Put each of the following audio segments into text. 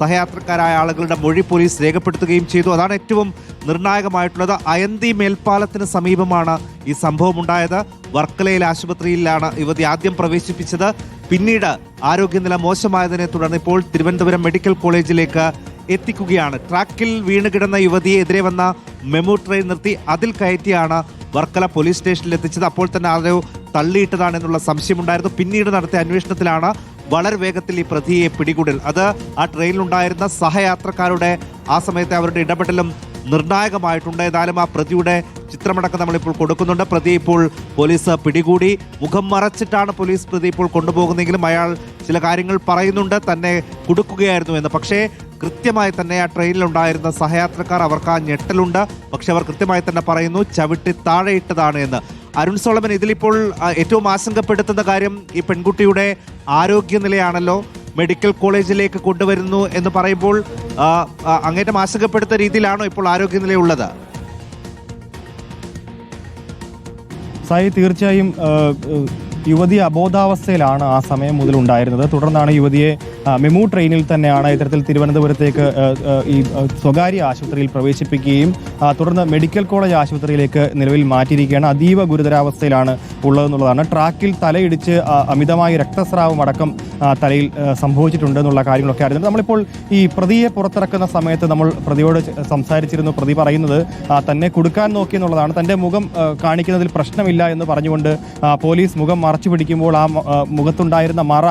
സഹയാത്രക്കാരായ ആളുകളുടെ മൊഴി പോലീസ് രേഖപ്പെടുത്തുകയും ചെയ്തു. അതാണ് ഏറ്റവും നിർണായകമായിട്ടുള്ളത്. അയന്തി മേൽപ്പാലത്തിന് സമീപമാണ് ഈ സംഭവം ഉണ്ടായത് വർക്കലയിൽ ആശുപത്രിയിലാണ് യുവതി ആദ്യം പ്രവേശിപ്പിച്ചത്. പിന്നീട് ആരോഗ്യനില മോശമായതിനെ തുടർന്ന് ഇപ്പോൾ തിരുവനന്തപുരം മെഡിക്കൽ കോളേജിലേക്ക് എത്തിക്കുകയാണ്. ട്രാക്കിൽ വീണ് കിടന്ന യുവതിയെ എതിരെ വന്ന മെമു ട്രെയിൻ നിർത്തി അതിൽ കയറ്റിയാണ് വർക്കല പോലീസ് സ്റ്റേഷനിൽ എത്തിച്ചത്. അപ്പോൾ തന്നെ ആരോ തള്ളിയിട്ടതാണെന്നുള്ള സംശയമുണ്ടായിരുന്നു. പിന്നീട് നടത്തിയ അന്വേഷണത്തിലാണ് വളരെ വേഗത്തിൽ ഈ പ്രതിയെ പിടികൂടൽ. അത് ആ ട്രെയിനിലുണ്ടായിരുന്ന സഹയാത്രക്കാരുടെ ആ സമയത്തെ അവരുടെ ഇടപെടലും നിർണായകമായിട്ടുണ്ട്. ഏതായാലും ആ പ്രതിയുടെ ചിത്രമടക്കം നമ്മളിപ്പോൾ കൊടുക്കുന്നുണ്ട്. പ്രതി ഇപ്പോൾ പോലീസ് പിടികൂടി. മുഖം മറച്ചിട്ടാണ് പോലീസ് പ്രതി ഇപ്പോൾ കൊണ്ടുപോകുന്നതെങ്കിലും അയാൾ ചില കാര്യങ്ങൾ പറയുന്നുണ്ട്. തന്നെ കുടുക്കുകയായിരുന്നു എന്ന്. പക്ഷേ കൃത്യമായി തന്നെ ആ ട്രെയിനിലുണ്ടായിരുന്ന സഹയാത്രക്കാർ അവർക്ക് ആ ഞെട്ടലുണ്ട്. പക്ഷെ അവർ കൃത്യമായി തന്നെ പറയുന്നു ചവിട്ടി താഴെയിട്ടതാണ് എന്ന്. അരുൺ സോളമൻ ഇതിലിപ്പോൾ ഏറ്റവും ആശങ്കപ്പെടുത്തുന്ന കാര്യം ഈ പെൺകുട്ടിയുടെ ആരോഗ്യനിലയാണല്ലോ. മെഡിക്കൽ കോളേജിലേക്ക് കൊണ്ടുവരുന്നു എന്ന് പറയുമ്പോൾ അങ്ങേറ്റം ആശങ്കപ്പെടുത്ത രീതിയിലാണോ ഇപ്പോൾ ആരോഗ്യനിലയുള്ളത്? സായി തീർച്ചയായും യുവതി അബോധാവസ്ഥയിലാണ് ആ സമയം മുതൽ ഉണ്ടായിരുന്നത്. തുടർന്നാണ് യുവതിയെ മെമു ട്രെയിനിൽ തന്നെയാണ് ഇത്തരത്തിൽ തിരുവനന്തപുരത്തേക്ക് ഈ സ്വകാര്യ ആശുപത്രിയിൽ പ്രവേശിപ്പിക്കുകയും തുടർന്ന് മെഡിക്കൽ കോളേജ് ആശുപത്രിയിലേക്ക് നിലവിൽ മാറ്റിയിരിക്കുകയാണ്. അതീവ ഗുരുതരാവസ്ഥയിലാണ് ഉള്ളതെന്നുള്ളതാണ്. ട്രാക്കിൽ തലയിടിച്ച് അമിതമായ രക്തസ്രാവം അടക്കം തലയിൽ സംഭവിച്ചിട്ടുണ്ട് എന്നുള്ള കാര്യങ്ങളൊക്കെ അറിയുന്നത് നമ്മളിപ്പോൾ ഈ പ്രതിയെ പുറത്തിറക്കുന്ന സമയത്ത് നമ്മൾ പ്രതിയോട് സംസാരിച്ചിരുന്നു. പ്രതി പറയുന്നത് തന്നെ കൊടുക്കാൻ നോക്കി എന്നുള്ളതാണ്. തന്റെ മുഖം കാണിക്കുന്നതിൽ പ്രശ്നമില്ല എന്ന് പറഞ്ഞുകൊണ്ട് പോലീസ് മുഖം മറച്ചു പിടിക്കുമ്പോൾ ആ മുഖത്തുണ്ടായിരുന്ന മറ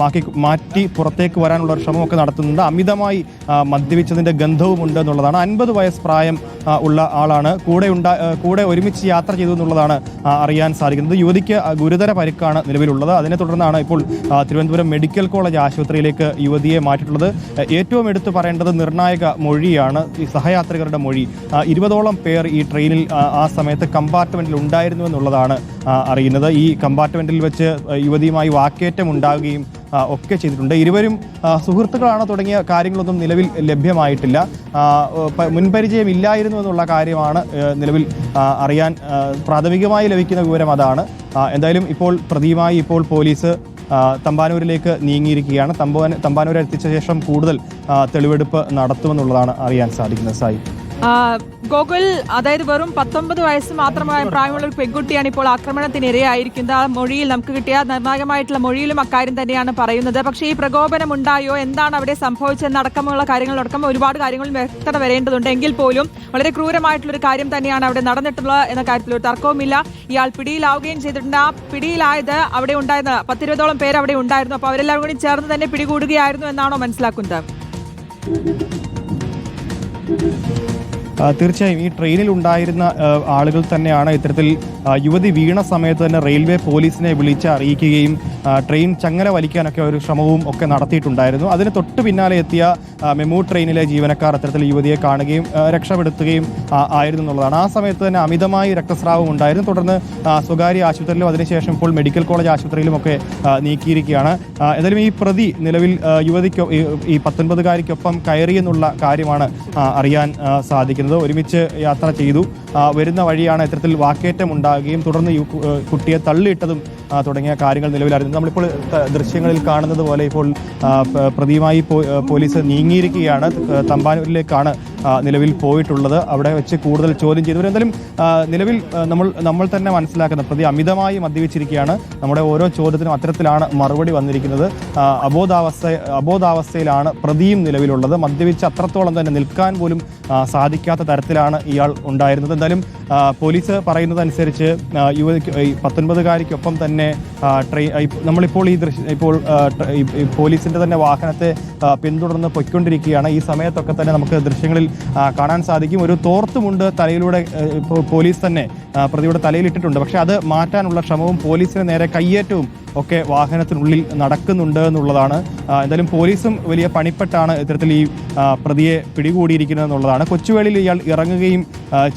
മാക്കി മാറ്റി പുറത്തേക്ക് വരാനുള്ള ഒരു ശ്രമമൊക്കെ നടത്തുന്നുണ്ട്. അമിതമായി മദ്യപിച്ചതിന്റെ ഗന്ധവുമുണ്ട് എന്നുള്ളതാണ്. അൻപത് വയസ്സ് പ്രായം ഉള്ള ആളാണ്. കൂടെ ഉണ്ടാ കൂടെ ഒരുമിച്ച് യാത്ര ചെയ്തു എന്നുള്ളതാണ് അറിയാൻ സാധിക്കുന്നത്. യുവതിക്ക് ഗുരുതര പരിക്കാണ് നിലവിലുള്ളത്. അതിനെ തുടർന്നാണ് ഇപ്പോൾ തിരുവനന്തപുരം മെഡിക്കൽ കോളേജ് ആശുപത്രിയിലേക്ക് യുവതിയെ മാറ്റിയിട്ടുള്ളത്. ഏറ്റവും എടുത്തു പറയേണ്ടത് നിർണായക മൊഴിയാണ് ഈ സഹയാത്രികരുടെ മൊഴി. ഇരുപതോളം പേർ ഈ ട്രെയിനിൽ ആ, സമയത്ത് കമ്പാർട്ട്മെന്റിൽ ഉണ്ടായിരുന്നു എന്നുള്ളതാണ് അറിയുന്നത്. ഈ കമ്പാർട്ട്മെന്റിൽ വെച്ച് യുവതിയുമായി വാക്കേറ്റം ഉണ്ടാവുകയും ആ, ഒക്കെ ചെയ്തിട്ടുണ്ട്. ഇരുവരും സുഹൃത്തുക്കളാണ് തുടങ്ങിയ കാര്യങ്ങളൊന്നും നിലവിൽ ലഭ്യമായിട്ടില്ല. മുൻപരിചയം ഇല്ലായിരുന്നു എന്നുള്ള കാര്യമാണ് നിലവിൽ അറിയാൻ പ്രാഥമികമായി ലഭിക്കുന്ന വിവരം അതാണ്. എന്തായാലും ഇപ്പോൾ പ്രതിയുമായി ഇപ്പോൾ പോലീസ് തമ്പാനൂരിലേക്ക് നീങ്ങിയിരിക്കുകയാണ്. തമ്പാന തമ്പാനൂർ എത്തിച്ച ശേഷം കൂടുതൽ തെളിവെടുപ്പ് നടത്തുമെന്നുള്ളതാണ് അറിയാൻ സാധിക്കുന്നത്. സായി. ഗോകുൽ അതായത് വെറും പത്തൊമ്പത് വയസ്സ് മാത്രമായ പ്രായമുള്ള ഒരു പെൺകുട്ടിയാണ് ഇപ്പോൾ ആക്രമണത്തിന് ഇരയായിരിക്കുന്നത് ആ മൊഴിയിൽ നമുക്ക് കിട്ടിയ നിർണായകമായിട്ടുള്ള മൊഴിയിലും അക്കാര്യം തന്നെയാണ് പറയുന്നത്. പക്ഷേ ഈ പ്രകോപനം ഉണ്ടായോ? എന്താണ് അവിടെ സംഭവിച്ചതെന്ന് അടക്കമുള്ള കാര്യങ്ങളടക്കം ഒരുപാട് കാര്യങ്ങൾ വ്യക്തത വരേണ്ടതുണ്ട്. എങ്കിൽ പോലും വളരെ ക്രൂരമായിട്ടുള്ള ഒരു കാര്യം തന്നെയാണ് അവിടെ നടന്നിട്ടുള്ളത് എന്ന കാര്യത്തിൽ ഒരു തർക്കവുമില്ല. ഇയാൾ പിടിയിലാവുകയും ചെയ്തിട്ടുണ്ട്. ആ പിടിയിലായത് അവിടെ ഉണ്ടായിരുന്ന പത്തിരുപതോളം പേര് അവിടെ ഉണ്ടായിരുന്നു. അപ്പോൾ അവരെല്ലാം കൂടി ചേർന്ന് തന്നെ പിടികൂടുകയായിരുന്നു എന്നാണോ മനസ്സിലാക്കുന്നത്? തീർച്ചയായും ഈ ട്രെയിനിൽ ഉണ്ടായിരുന്ന ആളുകൾ തന്നെയാണ് ഇത്തരത്തിൽ യുവതി വീണ സമയത്ത് തന്നെ റെയിൽവേ പോലീസിനെ വിളിച്ച് അറിയിക്കുകയും ട്രെയിൻ ചങ്ങല വലിക്കാനൊക്കെ ഒരു ശ്രമവും ഒക്കെ നടത്തിയിട്ടുണ്ടായിരുന്നു. അതിന് തൊട്ട് പിന്നാലെ എത്തിയ മെമു ട്രെയിനിലെ ജീവനക്കാർ അത്തരത്തിൽ യുവതിയെ കാണുകയും രക്ഷപ്പെടുത്തുകയും ആയിരുന്നു എന്നുള്ളതാണ്. ആ സമയത്ത് തന്നെ അമിതമായി രക്തസ്രാവം ഉണ്ടായിരുന്നു. തുടർന്ന് സ്വകാര്യ ആശുപത്രിയിലും അതിനുശേഷം ഇപ്പോൾ മെഡിക്കൽ കോളേജ് ആശുപത്രിയിലും ഒക്കെ നീക്കിയിരിക്കുകയാണ്. എന്തായാലും ഈ പ്രതി നിലവിൽ യുവതിക്ക് ഈ- പത്തൊൻപതുകാരിക്കൊപ്പം കയറിയെന്നുള്ള കാര്യമാണ് അറിയാൻ ആ, സാധിക്കുന്നത് ഒരുമിച്ച് യാത്ര ചെയ്തു. വരുന്ന വഴിയാണ് ഇത്തരത്തിൽ വാക്കേറ്റം ഉണ്ടാകുകയും തുടർന്ന് ഈ കുട്ടിയെ തള്ളിയിട്ടതും തുടങ്ങിയ കാര്യങ്ങൾ നിലവിലായിരുന്നു. നമ്മളിപ്പോൾ ദൃശ്യങ്ങളിൽ കാണുന്നത് പോലെ ഇപ്പോൾ പ്രതിയുമായി പോലീസ് നീങ്ങിയിരിക്കുകയാണ്. തമ്പാനൂരിലേക്കാണ് നിലവിൽ പോയിട്ടുള്ളത്. അവിടെ വെച്ച് കൂടുതൽ ചോദ്യം ചെയ്തു. എന്തായാലും നിലവിൽ നമ്മൾ നമ്മൾ തന്നെ മനസ്സിലാക്കുന്ന പ്രതി അമിതമായി മദ്യപിച്ചിരിക്കുകയാണ്. നമ്മുടെ ഓരോ ചോദ്യത്തിനും അത്തരത്തിലാണ് മറുപടി വന്നിരിക്കുന്നത്. അബോധാവസ്ഥ അബോധാവസ്ഥയിലാണ് പ്രതിയും നിലവിലുള്ളത്. മദ്യപിച്ച് അത്രത്തോളം തന്നെ നിൽക്കാൻ പോലും സാധിക്കാത്ത തരത്തിലാണ് ഇയാൾ ഉണ്ടായിരുന്നത്. എന്തായാലും പോലീസ് പറയുന്നതനുസരിച്ച് ഈ പത്തൊൻപതുകാരിക്കൊപ്പം തന്നെ ട്രെയിൻ നമ്മളിപ്പോൾ ഈ ദൃശ്യ ഇപ്പോൾ പോലീസിന്റെ തന്നെ വാഹനത്തെ പിന്തുടർന്ന് പൊയ്ക്കൊണ്ടിരിക്കുകയാണ്. ഈ സമയത്തൊക്കെ തന്നെ നമുക്ക് ദൃശ്യങ്ങളിൽ കാണാൻ സാധിക്കും. ഒരു തോർത്തുമുണ്ട് തലയിലൂടെ പോലീസ് തന്നെ പ്രതിയുടെ തലയിലിട്ടിട്ടുണ്ട്. പക്ഷേ അത് മാറ്റാനുള്ള ശ്രമവും പോലീസിന് നേരെ കയ്യേറ്റവും ഒക്കെ വാഹനത്തിനുള്ളിൽ നടക്കുന്നുണ്ട് എന്നുള്ളതാണ്. എന്തായാലും പോലീസും വലിയ പണിപ്പെട്ടാണ് ഇത്തരത്തിൽ ഈ പ്രതിയെ പിടികൂടിയിരിക്കുന്നത് എന്നുള്ളതാണ് കൊച്ചുവേളിയിൽ ഇയാൾ ഇറങ്ങുകയും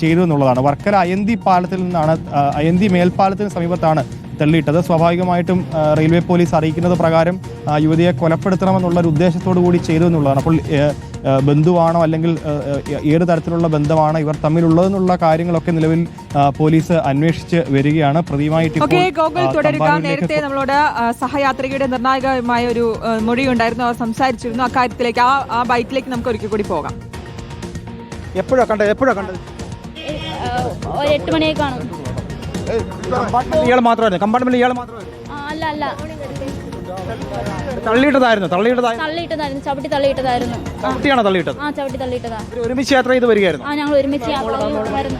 ചെയ്തു എന്നുള്ളതാണ്. വർക്കല അയന്തി പാലത്തിൽ നിന്നാണ് അയന്തി മേൽപ്പാലത്തിന് സമീപത്താണ് തള്ളിയിട്ടത്. സ്വാഭാവികമായിട്ടും റെയിൽവേ പോലീസ് അറിയിക്കുന്നത് പ്രകാരം യുവതിയെ കൊലപ്പെടുത്തണമെന്നുള്ള ഒരു ഉദ്ദേശത്തോടു കൂടി ചെയ്തു എന്നുള്ളതാണ്. അപ്പോൾ ബന്ധുവാണോ അല്ലെങ്കിൽ ഏത് തരത്തിലുള്ള ബന്ധമാണ് ഇവർ തമ്മിലുള്ളതെന്നുള്ള കാര്യങ്ങളൊക്കെ നിലവിൽ പോലീസ് അന്വേഷിച്ച് വരികയാണ്. പ്രതിയുമായിട്ട് തുടരുക. നേരത്തെ നമ്മളോട് സഹയാത്രികയുടെ നിർണായകമായ ഒരു മൊഴി ഉണ്ടായിരുന്നു അവർ സംസാരിച്ചിരുന്നു. അക്കാര്യത്തിലേക്ക് ആ ആ ബൈക്കിലേക്ക് നമുക്ക് ഒരിക്കൽ കൂടി പോകാം. എപ്പോഴാണ് കണ്ടത്? എപ്പോഴാണ് കണ്ടത്? ഒരു എട്ട് മണിയൊക്കെ കാണും ഇയാൾ മാത്രമായിരുന്നു. കമ്പാർട്ട്മെന്റ് ഇയാൾ മാത്രമായിരുന്നു. ആ, അല്ല അല്ല. തള്ളിയിട്ടതായിരുന്നു. തള്ളിയിട്ടതായിരുന്നു. തള്ളിയിട്ടതായിരുന്നു. ചവിട്ടി തള്ളിയിട്ടതായിരുന്നു. തള്ളിയിട്ടത്? ആ ചവിട്ടി തള്ളിയിട്ടതാ. ഒരുമിച്ച് യാത്ര ചെയ്ത് വരികയായിരുന്നു. ആ ഞങ്ങൾ ഒരുമിച്ച് യാത്ര വരുന്നു